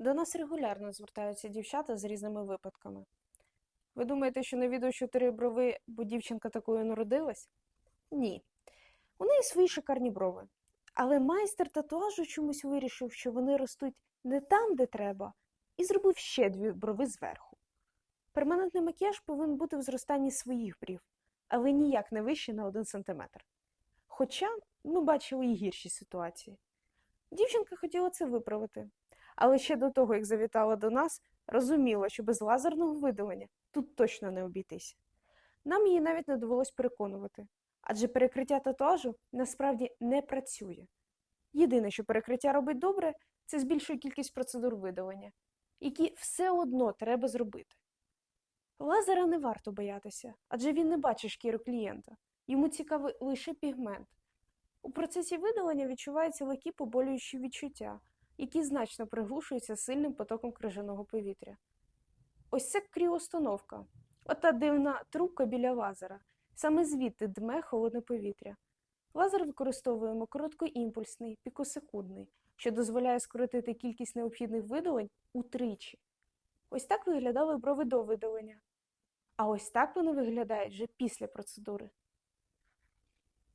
До нас регулярно звертаються дівчата з різними випадками. Ви думаєте, що на відео чотири брови, бо дівчинка такою народилась? Ні. У неї свої шикарні брови. Але майстер татуажу чомусь вирішив, що вони ростуть не там, де треба, і зробив ще дві брови зверху. Перманентний макіяж повинен бути в зростанні своїх брів, але ніяк не вище на один сантиметр. Хоча ми бачили і гірші ситуації. Дівчинка хотіла це виправити, але ще до того, як завітала до нас, розуміла, що без лазерного видалення тут точно не обійтися. Нам її навіть не довелось переконувати, адже перекриття татуажу насправді не працює. Єдине, що перекриття робить добре, це збільшує кількість процедур видалення, які все одно треба зробити. Лазера не варто боятися, адже він не бачить шкіру клієнта. Йому цікавий лише пігмент. У процесі видалення відчуваються легкі поболюючі відчуття, які значно приглушуються сильним потоком крижаного повітря. Ось це кріоустановка, ота дивна трубка біля лазера. Саме звідти дме холодне повітря. Лазер використовуємо короткоімпульсний, пікосекундний, що дозволяє скоротити кількість необхідних видалень утричі. Ось так виглядали брови до видалення. А ось так вони виглядають вже після процедури.